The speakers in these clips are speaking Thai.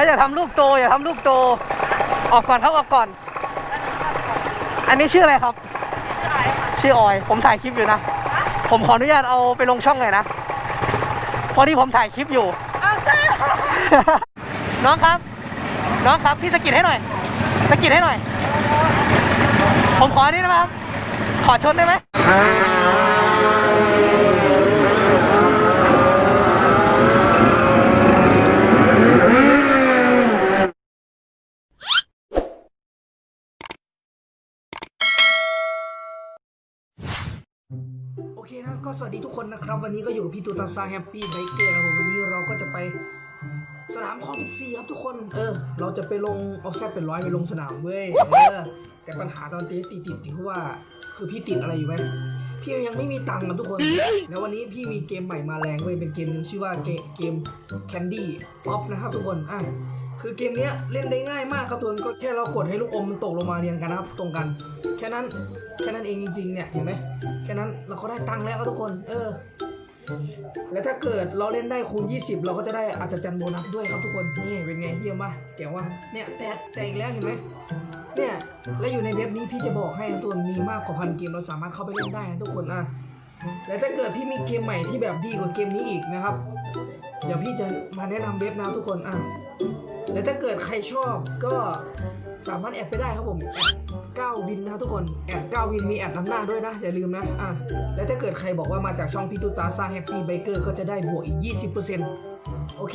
แล้วอย่าทำลูกโตอย่าทำลูกโต ออกก่อนครับออกก่อน อันนี้ชื่ออะไรครับ ชื่อออย ผมถ่ายคลิปอยู่นะ ผมขออนุญาตเอาไปลงช่องหน่อยนะเพราะที่ผมถ่ายคลิปอยู่อ้าวใช่เหรอน้องครับ น้องครับพี่สะกิดให้หน่อยสะกิดให้หน่อย ผมขออันนี้ได้ไหมครับ ขอชนได้ไหม เคนะก็สวัสดีทุกคนนะครับ วันนี้ก็อยู่พี่ตูตาซาแฮปปี้ไบเกอร์นะครับผมวันนี้เราก็จะไปสนามคลอง14 ครับทุกคน เออ เราจะไปลงออฟเซตเป็นร้อยไปลงสนามเว้ยเออแต่ปัญหาตอนตีติดติดที่ว่า คือพี่ติดอะไรอยู่ไหมพี่ยังไม่มีตังค์ครับทุกคน แล้ววันนี้พี่มีเกมใหม่มาแรงเว้ยเป็นเกมหนึ่งชื่อว่าเกเกม Candy Pop นะครับทุกคนอะคือเกมเนี้ยเล่นได้ง่ายมากครับทุกคนก็แค่เรากดให้ลูกอมมันตกลงมาเรียงกันนะครับ ตรงกัน แค่นั้นแค่นั้นเองจริงๆเนี่ยเห็นไหม แค่นั้นเราก็ได้ตังค์แล้วครับทุกคน เออ และถ้าเกิดเราเล่นได้คูณ 20 เราก็จะได้อาจจะจันโบนัสด้วยครับทุกคน นี่เป็นไงเยี่ยมป่ะแกว่าเนี่ยแตกแตกอีกแล้วเห็นไหมเนี่ยและอยู่ในเว็บนี้พี่จะบอกให้นะทุกคนมีมากกว่าพันเกมเราสามารถเข้าไปเล่นได้นะทุกคนอะและถ้าเกิดพี่มีเกมใหม่ที่แบบดีกว่าเกมนี้อีกนะครับ เดี๋ยวพี่จะมาแนะนำเว็บนะทุกคนอะและถ้าเกิดใครชอบก็สามารถแอดไปได้ครับผมแอด 9 วินนะทุกคนแอด9วินมีแอดนำหน้าด้วยนะ อย่าลืมนะอะและถ้าเกิดใครบอกว่ามาจากช่องพี่ตูตาซาแฮปปี้ไบเกอร์ก็จะได้บวกอีก 20%โอเค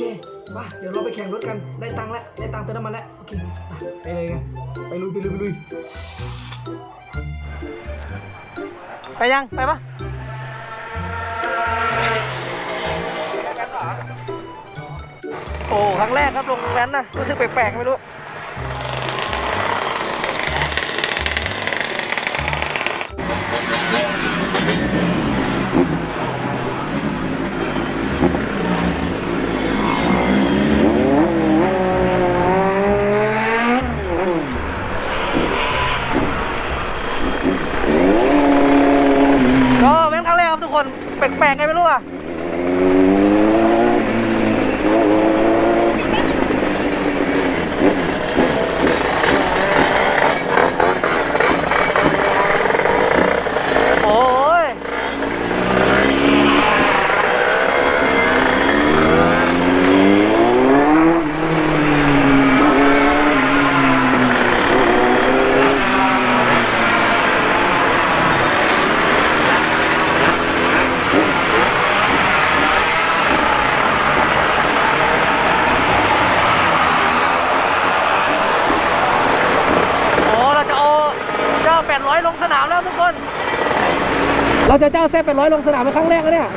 มาเดี๋ยวเราไปแข่งรถกันได้ตังค์แล้วได้ตังค์เติมน้ำมันแล้วโอเคไปไปเลยกันไปลุยไปลุยไปลุยไปยังไปปะโอ้ครั้งแรกครับลงแว้นนะรู้สึกแปลกๆไม่รู้ ก็เป็นครั้งแรกครับทุกคน แปลกๆไงไม่รู้อะ โอ้ย โอ้เราจะเอาเจ้า 800 ลงสนามแล้วทุกคน เรา จะเจ้าแซ่800ลงสนามเป็นครั้งแรกแล้วเนี่ย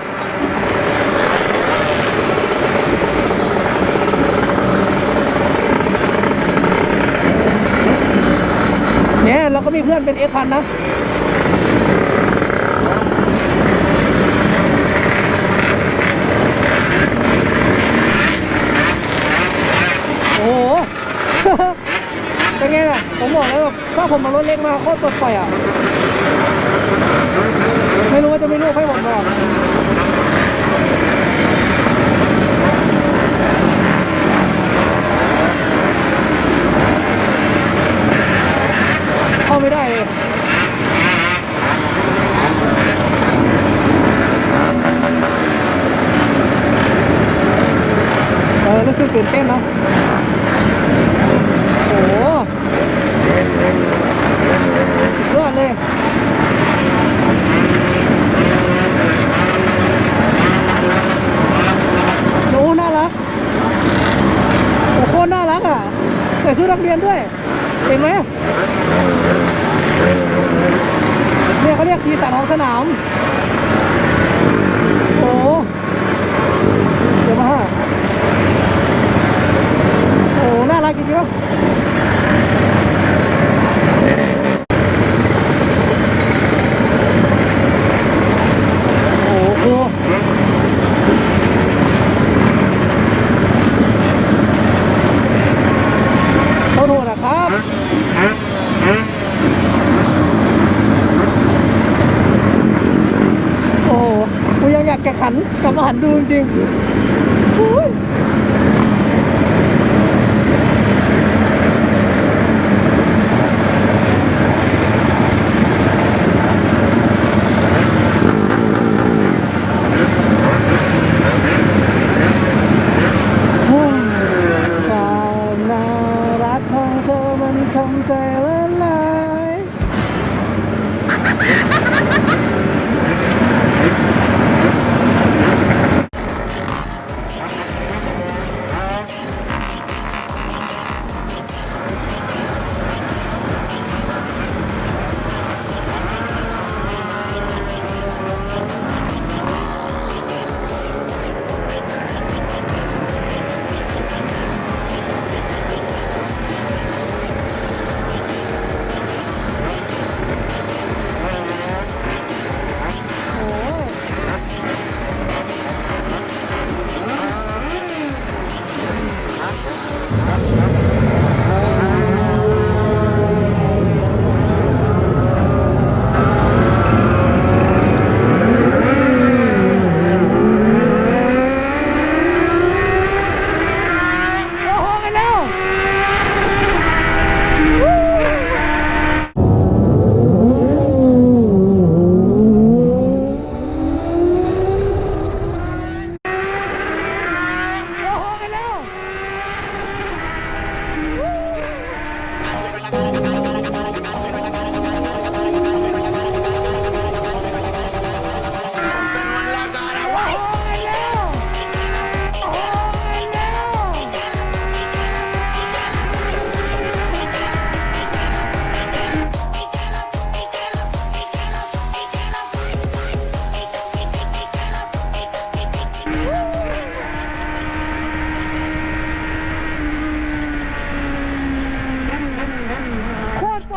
เนี่ยเราก็มีเพื่อนเป็นเอพันนะโอ้โหเป็นไงล่ะ ผมบอกแล้วแบบถ้าผมมารถเล็กมาโคตรปลดปล่อยอะ ไม่รู้ว่าจะไม่รู้ให้ผมบอกเข้าไม่ได้เลย เออรู้สึกตื่นเต้นเนาะ โอ้โหสุดยอดเลยโอ้น่ารัก โอ้โคตรน่ารักอะ ใส่ชุดนักเรียนด้วย เห็นไหมเนี่ยเขาเรียก สีสันของสนาม โอ้โหเดี๋ยวมาฮะโอ้ น่ารักจริงๆวะโอ้โหเขาโทษนะครับ โอ้โห แกขันกลับมาหันดูจริง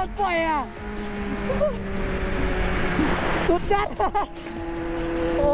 โคตรปลดปล่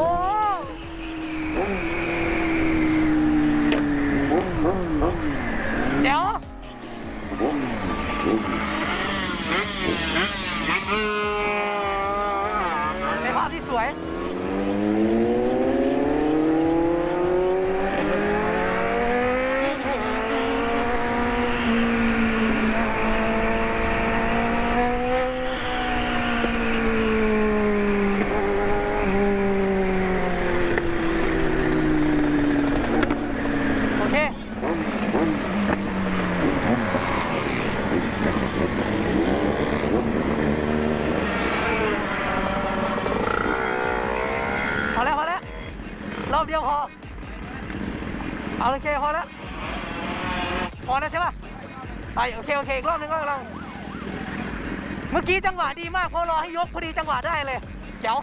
งหวะดีมากเพราะรอให้ยกพอดีจังหวะได้เลยเจ๋ว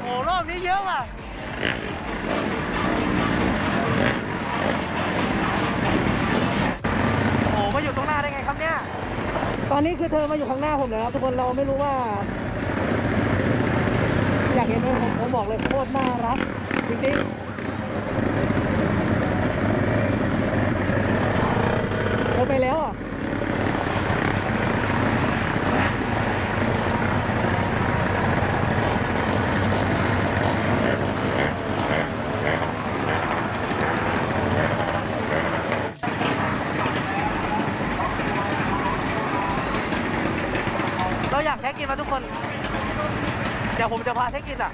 โอ้รอบนี้เยอะว่ะโอ้มาอยู่ตรงหน้าได้ไงครับเนี่ย ตอนนี้คือเธอมาอยู่ข้างหน้าผมนะครับทุกคนเราไม่รู้ว่า อยากเห็นไหมผมผมบอกเลยโคตรน่ารักจริงๆเธอไปแล้วอะ เราอยากแท็กกินมาทุกคน เดี๋ยว ผมจะพาแท็กกินอะ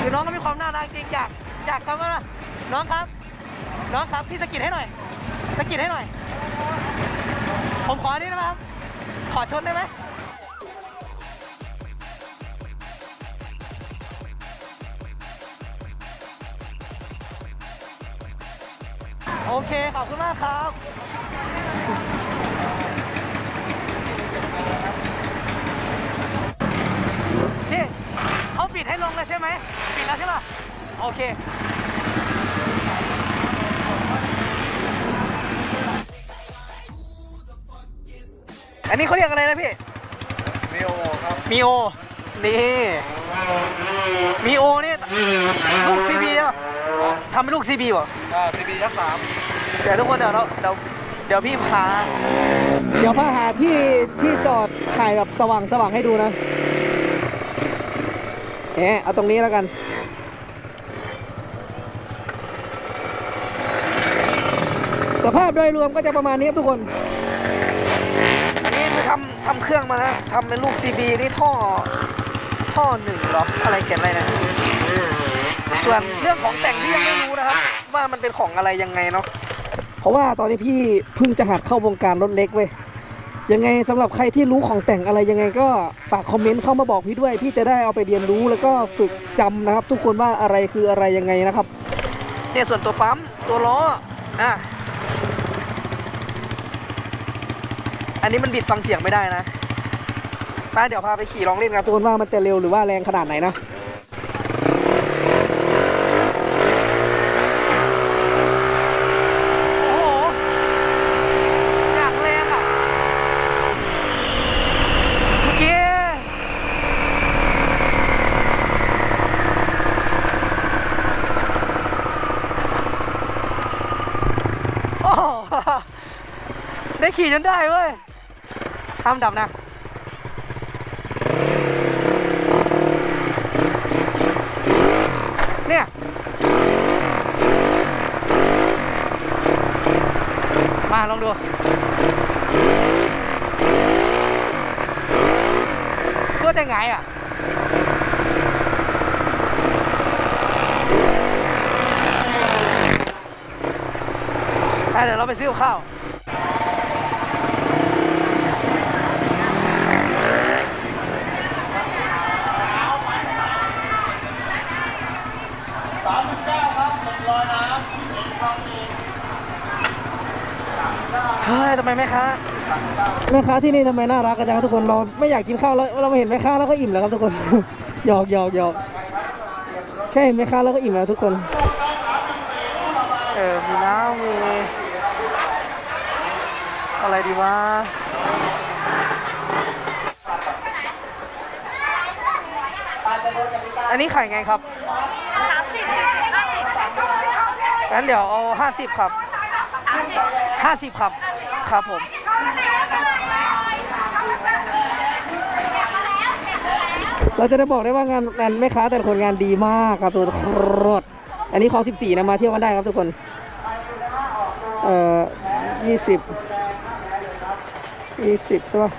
คือน้องก็มีความน่ารักจริงอยากอยากทำว่าน้องครับ น้องครับพี่สกิดให้หน่อยสกิดให้หน่อย ผมขอนี่ได้ไหมครับ ขอชนได้ไหมโอเค ขอบคุณมากครับ ปิดให้ลงเลยใช่ไหมปิดแล้วใช่ป่ะโอเคอันนี้เขาเรียกอะไรนะพี่มีโอครับมีโอนี่มีโอนี่ลูกซีบีใช่ป่ะทำเป็นลูกซีบีป่ะอ่าซีบียักษ์สามเดี๋ยวทุกคนเดี๋ยวเราเดี๋ยวเดี๋ยวพี่พาเดี๋ยวพาหาที่ที่จอดถ่ายแบบสว่างสว่างให้ดูนะ เอ๊ะเอาตรงนี้แล้วกัน สภาพโดยรวมก็จะประมาณนี้ครับทุกคนอันนี้คือทำทำเครื่องมาแล้วทำเป็นลูก CB นี่ท่อ ท่อหนึ่งเหรอ อะไรเขียนอะไรเนะ ส่วนเรื่องของแต่งพี่ยังไม่รู้นะครับ ว่ามันเป็นของอะไรยังไงเนาะ เพราะว่าตอนนี้พี่เพิ่งจะหัดเข้าวงการรถเล็กเว้ย ยังไงสำหรับใครที่รู้ของแต่งอะไรยังไงก็ฝากคอมเมนต์เข้ามาบอกพี่ด้วย พี่จะได้เอาไปเรียนรู้แล้วก็ฝึกจำนะครับ ทุกคนว่าอะไรคืออะไรยังไงนะครับเนี่ยส่วนตัวปั๊มตัวล้ออะอันนี้มันบิดฟังเสียงไม่ได้นะไปเดี๋ยวพาไปขี่ลองเล่นกันทุกคนว่ามันจะเร็วหรือว่าแรงขนาดไหนนะ โอ้โห อยากแรงอะ เมื่อกี้ โอ้โห ได้ ขี่จนได้เว้ยห้ามดับนะเนี่ยมาลองดูก็จะไงอะไปเดี๋ยวเราไปซื้อข้าว เฮ้ยทำ ไมแม่ค้าแม่ค้าที่นี่ทำไมน่ารักกันจังครับทุกคนเราไม่อยากกินข้าวแล้วเรามาเห็นแม่ค้าแล้วก็อิ่มแล้วครับทุกคน หยอกหยอกหยอกแค่เห็นแม่ค้าแล้วก็อิ่มแล้วทุกคน เออมีน้ำมีอะไรดีวะอันนี้ขายไงครับสามสิบห้าสิบงั้นเดี๋ยวเอาห้าสิบครับสามสิบห้าสิบครับ ครับผมเราจะได้บอกได้ว่างานงานแม่ค้าแต่ละคนงานดีมากครับทุกคนอันนี้ของ 14 นะมาเที่ยวกันได้ครับทุกคน เอ่อ 20 20ใช่ปะ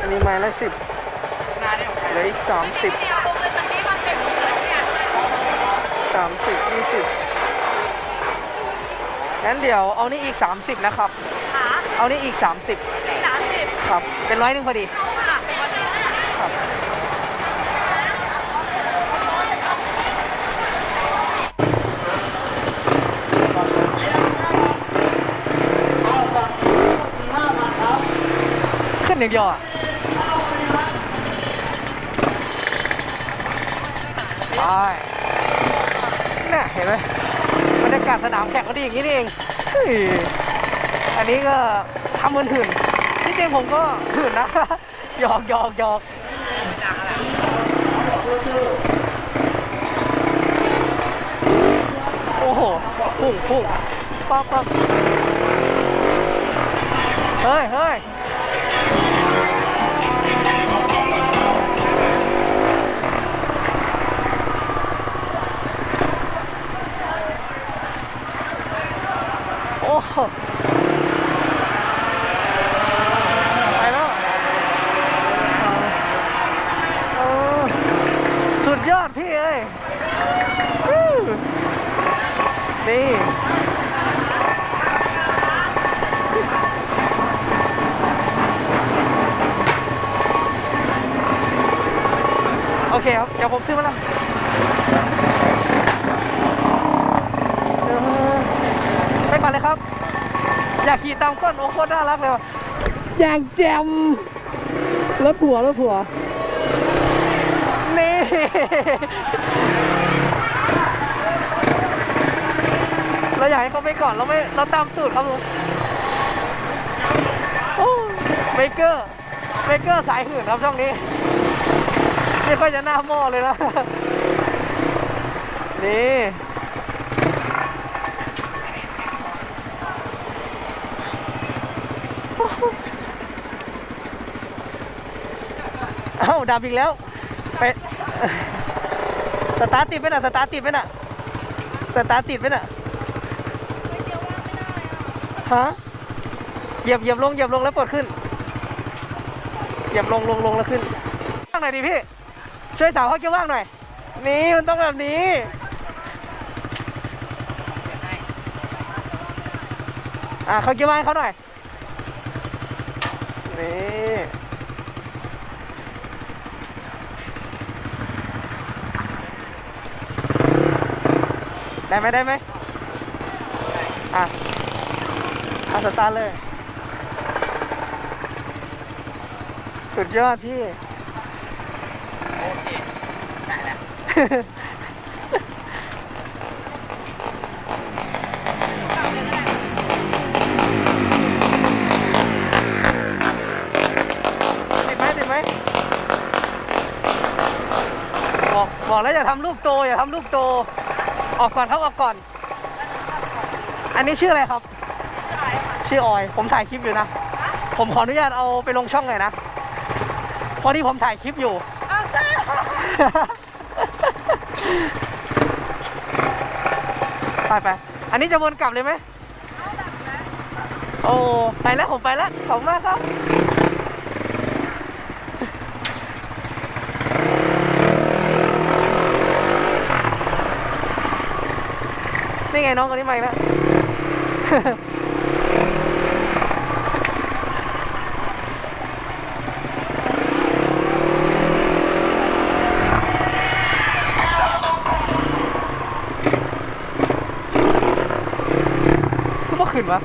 อันนี้ไม้ละ10เหลืออีก 30เนี่ยลงเลยตะกี้มันเป็นเนี่ย30 20งั้นเดี๋ยวเอานี่อีก 30 นะครับขา เอานี่อีก 30 สามสิบครับ เป็นร้อยหนึ่งพอดี ค่ะเป็นวันนี้ครับ ขึ้นอย่างเดียวอะไปเนี่ยเห็นไหมบรรยากาศสนามแข่งก็ดีอย่างนี้นี่เองเฮ้ย อันนี้ก็ทำเงินหื่นที่จริงผมก็หื่นนะหยอกหยอกหยอกโอ้โหพุ่งพุ่งปั๊บปั๊บเฮ้ยเฮ้ย นี่โอเคครับ เดี๋ยวผมซื้อมาแล้วเออไปก่อนเลยครับ อยากขี่ตามก้นโอ้โคตรน่ารักเลยว่ะอย่างแจมรถผัวรถผัว นี่ เราอยากให้เขาไปก่อนเราไม่เราตามสูตรครับลุงโอ้เบเกอร์เบเกอร์สายหื่นครับช่องนี้ไม่ค่อยจะหน้าหม้อเลยนะนี่เอ้าดับอีกแล้วไปสตาร์ทติดไหมน่ะสตาร์ทติดไหมน่ะสตาร์ทติดไหมน่ะะเหยียบเหยียบลงเหยียบลงแล้วปวดขึ้นเหยียบลงลงลงแล้วขึ้นว่างหน่อยดิพี่ ช่วยสาวเขาเกี่ยวว่างหน่อย นี่มันต้องแบบนี้ อ่าเขาเกี่ยวว่างเขาหน่อย นี่ได้ไหมได้ไหมอะ อะสตาร์ทเลย สุดยอดพี่ โอเคได้แล้วติดไหมติดไหมบอกบอกแล้วอย่าทำลูกโตอย่าทำลูกโต ออกก่อนครับออกก่อน อันนี้ชื่ออะไรครับ ชื่อออย ผมถ่ายคลิปอยู่นะ ผมขออนุญาตเอาไปลงช่องหน่อยนะ พอดีผมถ่ายคลิปอยู่ อ้าวใช่ไปไปอันนี้จะวนกลับเลยไหมโอ้ ไปแล้วผมไปแล้ว ขอบคุณมากครับ นี่ไงน้องคนนี้มาอีกแล้ว ขึ้นวะ